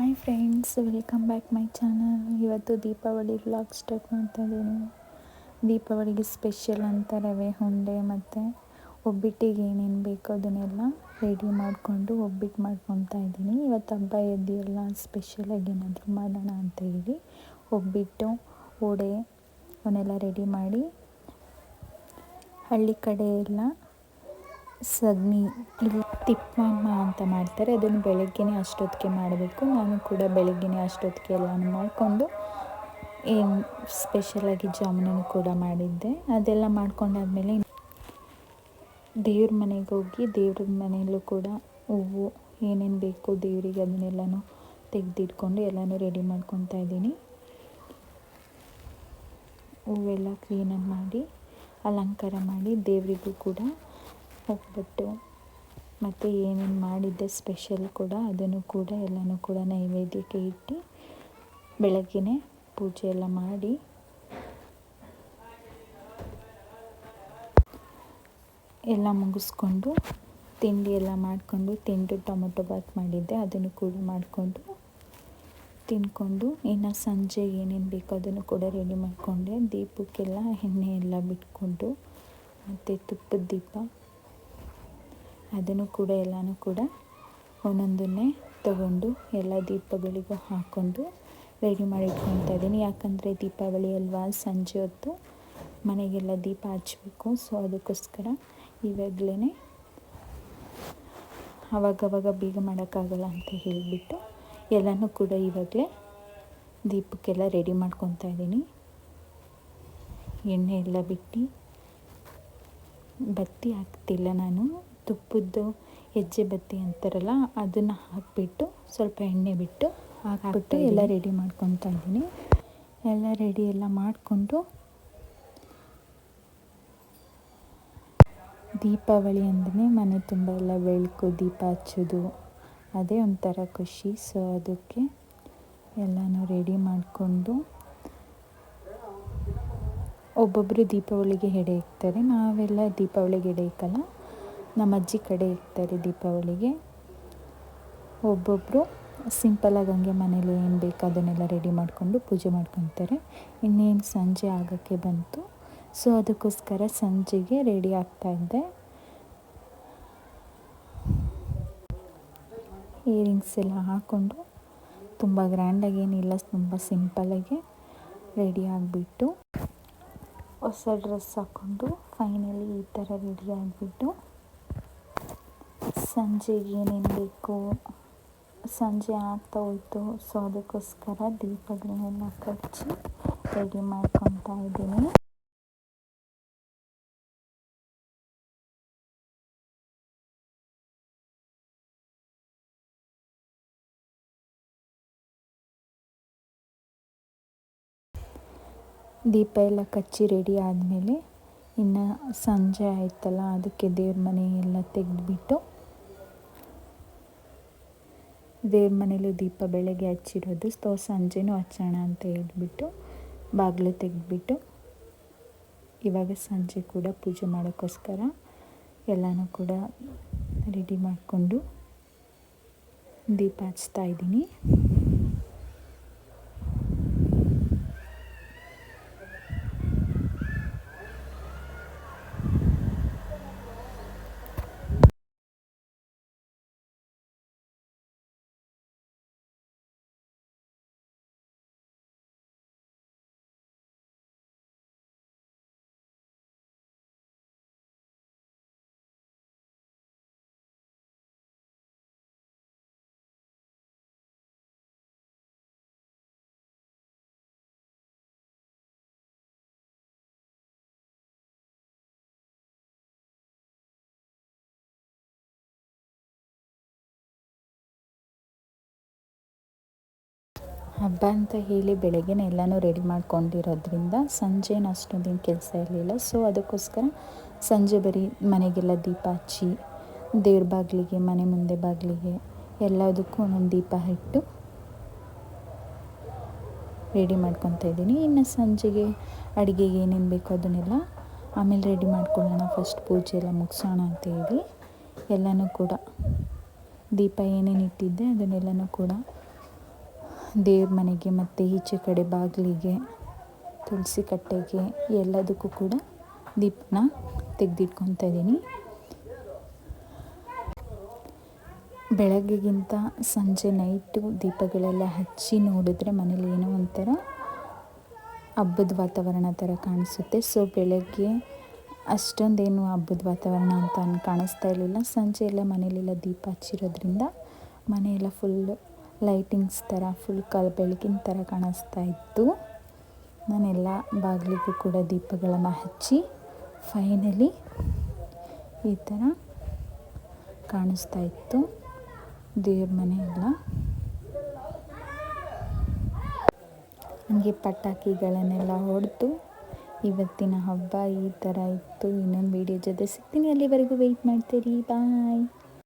Hi friends welcome back my channel ಇವತ್ತು Deepavali vlog start ಮಾಡ್ತಾ ಇದ್ದೀನಿ ದೀಪಾವಳಿಗೆ ಸ್ಪೆಷಲ್ ಅಂತ ರವೆ ಹುಂಡೆ ಮತ್ತು ಒಬ್ಬಿಟ್ಟಿಗೆ ಏನೇನು ಬೇಕೋ ಅದನ್ನೆಲ್ಲ ರೆಡಿ ಮಾಡಿಕೊಂಡು ಒಬ್ಬಿಟ್ಟು ಮಾಡ್ಕೊತಾ ಇದ್ದೀನಿ ಇವತ್ತು ಹಬ್ಬ ಇದೆಯಲ್ಲ ಸ್ಪೆಷಲಾಗಿ ಏನಾದರೂ ಮಾಡೋಣ ಅಂತ ಹೇಳಿ ಒಬ್ಬಿಟ್ಟು ವಡೆ ಅವನ್ನೆಲ್ಲ ರೆಡಿ ಮಾಡಿ ಹಳ್ಳಿ ಕಡೆ ಎಲ್ಲ ಸಗಣಿ ಇಲ್ಲಿ ತಿಪ್ಪಮ್ಮ ಅಂತ ಮಾಡ್ತಾರೆ. ಅದನ್ನು ಬೆಳಗ್ಗೆನೇ ಅಷ್ಟೊತ್ತಿಗೆ ಮಾಡಬೇಕು. ನಾನು ಕೂಡ ಬೆಳಗ್ಗೆನೇ ಅಷ್ಟೊತ್ತಿಗೆ ಎಲ್ಲನೂ ಮಾಡಿಕೊಂಡು ಏನು ಸ್ಪೆಷಲಾಗಿ ಜಾಮೂನನ್ನು ಕೂಡ ಮಾಡಿದ್ದೆ. ಅದೆಲ್ಲ ಮಾಡ್ಕೊಂಡಾದ್ಮೇಲೆ ದೇವ್ರ ಮನೆಗೆ ಹೋಗಿ ದೇವ್ರ ಮನೆಯಲ್ಲೂ ಕೂಡ ಹೂವು ಏನೇನು ಬೇಕು ದೇವರಿಗೆ ಅದನ್ನೆಲ್ಲನೂ ತೆಗೆದಿಟ್ಕೊಂಡು ಎಲ್ಲನೂ ರೆಡಿ ಮಾಡ್ಕೊತಾ ಇದ್ದೀನಿ. ಹೂವೆಲ್ಲ ಕ್ಲೀನಾಗಿ ಮಾಡಿ, ಅಲಂಕಾರ ಮಾಡಿ ದೇವರಿಗೂ ಕೂಡ ಒಬ್ಬಟ್ಟು ಮತ್ತು ಏನೇನು ಮಾಡಿದ್ದೆ ಸ್ಪೆಷಲ್ ಕೂಡ, ಅದನ್ನು ಕೂಡ, ಎಲ್ಲನೂ ಕೂಡ ನೈವೇದ್ಯಕ್ಕೆ ಇಟ್ಟು ಬೆಳಗ್ಗೆನೇ ಪೂಜೆ ಎಲ್ಲ ಮಾಡಿ. ಎಲ್ಲ ಮುಗಿಸ್ಕೊಂಡು ತಿಂಡಿ ಎಲ್ಲ ಮಾಡಿಕೊಂಡು, ತಿಂಡಿ ಟೊಮೊಟೊ ಬಾತ್ ಮಾಡಿದ್ದೆ, ಅದನ್ನು ಕೂಡ ಮಾಡಿಕೊಂಡು ತಿಂದ್ಕೊಂಡು, ಇನ್ನು ಸಂಜೆ ಏನೇನು ಬೇಕೋ ಅದನ್ನು ಕೂಡ ರೆಡಿ ಮಾಡಿಕೊಂಡೆ. ದೀಪಕ್ಕೆಲ್ಲ ಎಣ್ಣೆ ಎಲ್ಲ ಬಿಟ್ಕೊಂಡು, ಮತ್ತು ತುಪ್ಪದ ದೀಪ. ಅದನ್ನು ಕೂಡ ಎಲ್ಲನೂ ಕೂಡ ಒಂದೊಂದನ್ನೇ ತಗೊಂಡು ಎಲ್ಲ ದೀಪಗಳಿಗೂ ಹಾಕ್ಕೊಂಡು ರೆಡಿ ಮಾಡಿ ಇಟ್ಕೊತಾ ಇದ್ದೀನಿ. ಯಾಕಂದರೆ ದೀಪಾವಳಿ ಅಲ್ವಾ? ಸಂಜೆ ಹೊತ್ತು ಮನೆಗೆಲ್ಲ ದೀಪ ಹಚ್ಚಬೇಕು ಸೊ ಅದಕ್ಕೋಸ್ಕರ ಇವಾಗಲೇ ಅವಾಗವಾಗ ಬೀಗ ಮಾಡೋಕ್ಕಾಗಲ್ಲ ಅಂತ ಹೇಳಿಬಿಟ್ಟು ಎಲ್ಲನೂ ಕೂಡ ಇವಾಗಲೇ ದೀಪಕ್ಕೆಲ್ಲ ರೆಡಿ ಮಾಡ್ಕೊತಾ ಇದ್ದೀನಿ. ಎಣ್ಣೆ ಎಲ್ಲ ಬಿಟ್ಟು, ಬತ್ತಿ ಹಾಕ್ತಿಲ್ಲ ನಾನು. ತುಪ್ಪದ್ದು ಹೆಜ್ಜೆ ಬತ್ತಿ ಅಂತಾರಲ್ಲ ಅದನ್ನು ಹಾಕಿಬಿಟ್ಟು ಸ್ವಲ್ಪ ಎಣ್ಣೆ ಬಿಟ್ಟು ಹಾಕಿಬಿಟ್ಟು ಎಲ್ಲ ರೆಡಿ ಮಾಡ್ಕೊತಾ ಇದ್ದೀನಿ. ಎಲ್ಲ ರೆಡಿ ಎಲ್ಲ ಮಾಡಿಕೊಂಡು ದೀಪಾವಳಿ ಅಂದರೆ ಮನೆ ತುಂಬ ಎಲ್ಲ ಬೆಳಕು ದೀಪ ಹಚ್ಚೋದು ಅದೇ ಒಂಥರ ಖುಷಿ. ಸೊ ಅದಕ್ಕೆ ಎಲ್ಲನೂ ರೆಡಿ ಮಾಡಿಕೊಂಡು ಒಬ್ಬೊಬ್ಬರು ದೀಪಾವಳಿಗೆ ಹೆಡೆ ಇಕ್ತಾರೆ ನಾವೆಲ್ಲ ದೀಪಾವಳಿಗೆ ಎಡೆ ಇಕ್ಕಲ್ಲ ನಮ್ಮ ಅಜ್ಜಿ ಕಡೆ ಇರ್ತಾರೆ ದೀಪಾವಳಿಗೆ. ಒಬ್ಬೊಬ್ಬರು ಸಿಂಪಲಾಗಿ ಹಂಗೆ ಮನೇಲಿ ಏನು ಬೇಕು ಅದನ್ನೆಲ್ಲ ರೆಡಿ ಮಾಡಿಕೊಂಡು ಪೂಜೆ ಮಾಡ್ಕೊತಾರೆ. ಇನ್ನೇನು ಸಂಜೆ ಆಗೋಕ್ಕೆ ಬಂತು. ಸೊ ಅದಕ್ಕೋಸ್ಕರ ಸಂಜೆಗೆ ರೆಡಿ ಆಗ್ತಾಯಿದ್ದೆ ಇಯರಿಂಗ್ಸ್ ಎಲ್ಲ ಹಾಕ್ಕೊಂಡು ತುಂಬ ಗ್ರ್ಯಾಂಡಾಗಿ ಏನಿಲ್ಲ ತುಂಬ ಸಿಂಪಲಾಗಿ ರೆಡಿ ಆಗಿಬಿಟ್ಟು ಹೊಸ ಡ್ರೆಸ್ ಹಾಕ್ಕೊಂಡು ಫೈನಲಿ ಈ ಥರ ರೆಡಿ ಆಗಿಬಿಟ್ಟು ಸಂಜೆಗೆ ಏನೇನು ಬೇಕು? ಸಂಜೆ ಆಗ್ತಾ ಹೋಯ್ತು ಸೊ ಅದಕ್ಕೋಸ್ಕರ ದೀಪಗಳನ್ನೆಲ್ಲ ಕಚ್ಚಿ ರೆಡಿ ಮಾಡ್ಕೊತಾ ಇದ್ದೀನಿ. ದೀಪ ಎಲ್ಲ ಕಚ್ಚಿ ರೆಡಿ ಆದಮೇಲೆ ಇನ್ನು ಸಂಜೆ ಆಯ್ತಲ್ಲ, ಅದಕ್ಕೆ ದೇವ್ರ ಮನೆ ಎಲ್ಲ ತೆಗೆದ್ಬಿಟ್ಟು ದೇವ್ರ ಮನೇಲೂ ದೀಪ ಬೆಳಗ್ಗೆ ಹಚ್ಚಿರೋದು. ಸ್ತೋ ಸಂಜೆನೂ ಹಚ್ಚೋಣ ಅಂತ ಹೇಳಿಬಿಟ್ಟು ಬಾಗಿಲು ತೆಗೆದ್ಬಿಟ್ಟು ಇವಾಗ ಸಂಜೆ ಕೂಡ ಪೂಜೆ ಮಾಡೋಕ್ಕೋಸ್ಕರ ಎಲ್ಲನೂ ಕೂಡ ರೆಡಿ ಮಾಡಿಕೊಂಡು ದೀಪ ಹಚ್ತಾ ಇದ್ದೀನಿ. ಹಬ್ಬ ಅಂತ ಹೇಳಿ ಬೆಳಗ್ಗೆನೇ ಎಲ್ಲನೂ ರೆಡಿ ಮಾಡ್ಕೊಂಡಿರೋದ್ರಿಂದ ಸಂಜೆನ ಅಷ್ಟೊಂದೇನು ಕೆಲಸ ಇರಲಿಲ್ಲ. ಸೊ ಅದಕ್ಕೋಸ್ಕರ ಸಂಜೆ ಬರೀ ಮನೆಗೆಲ್ಲ ದೀಪ ಹಚ್ಚಿ, ದೇವ್ರ ಬಾಗಿಲಿಗೆ, ಮನೆ ಮುಂದೆ ಬಾಗಿಲಿಗೆ ಎಲ್ಲದಕ್ಕೂ ಒಂದೊಂದು ದೀಪ ಇಟ್ಟು ರೆಡಿ ಮಾಡ್ಕೊತಾ ಇದ್ದೀನಿ. ಇನ್ನು ಸಂಜೆಗೆ ಅಡುಗೆಗೆ ಏನೇನು ಬೇಕೋ ಅದನ್ನೆಲ್ಲ ಆಮೇಲೆ ರೆಡಿ ಮಾಡ್ಕೊಳ್ಳೋಣ. ಫಸ್ಟ್ ಪೂಜೆ ಎಲ್ಲ ಮುಗಿಸೋಣ ಅಂತ ಹೇಳಿ ಎಲ್ಲನೂ ಕೂಡ ದೀಪ ಏನೇನು ಇಟ್ಟಿದ್ದೆ ಅದನ್ನೆಲ್ಲನೂ ಕೂಡ ದೇವ್ರ ಮನೆಗೆ ಮತ್ತು ಈಚೆ ಕಡೆ ಬಾಗಿಲಿಗೆ ತುಳಸಿ ಕಟ್ಟೆಗೆ ಎಲ್ಲದಕ್ಕೂ ಕೂಡ ದೀಪನ ತೆಗೆದಿಟ್ಕೊತಾ ಇದ್ದೀನಿ. ಬೆಳಗ್ಗೆಗಿಂತ ಸಂಜೆ ನೈಟು ದೀಪಗಳೆಲ್ಲ ಹಚ್ಚಿ ನೋಡಿದ್ರೆ ಮನೇಲಿ ಏನೋ ಒಂಥರ ಹಬ್ಬದ ವಾತಾವರಣ ಥರ ಕಾಣಿಸುತ್ತೆ. ಸೊ ಬೆಳಗ್ಗೆ ಅಷ್ಟೊಂದೇನು ಹಬ್ಬದ ವಾತಾವರಣ ಅಂತ ಕಾಣಿಸ್ತಾ ಇರಲಿಲ್ಲ. ಸಂಜೆ ಎಲ್ಲ ಮನೇಲೆಲ್ಲ ದೀಪ ಹಚ್ಚಿರೋದ್ರಿಂದ ಮನೆಯೆಲ್ಲ ಫುಲ್ಲು ಲೈಟಿಂಗ್ಸ್ ಥರ ಫುಲ್ ಕಲ್ ಬೆಳಗಿನ ಥರ ಕಾಣಿಸ್ತಾ ಇತ್ತು. ನಾನೆಲ್ಲ ಬಾಗಿಲಿಗೂ ಕೂಡ ದೀಪಗಳನ್ನು ಹಚ್ಚಿ ಫೈನಲಿ ಈ ಥರ ಕಾಣಿಸ್ತಾ ಇತ್ತು. ದೇವ್ರ ಮನೆ ಎಲ್ಲ. ಹಂಗೆ ಪಟಾಕಿಗಳನ್ನೆಲ್ಲ ಹೊಡೆದು, ಇವತ್ತಿನ ಹಬ್ಬ ಈ ಥರ ಇತ್ತು. ಇನ್ನೊಂದು ವೀಡಿಯೋ ಜೊತೆ ಸಿಗ್ತೀನಿ. ಅಲ್ಲಿವರೆಗೂ ವೆಯ್ಟ್ ಮಾಡ್ತೀರಿ. ಬಾಯ್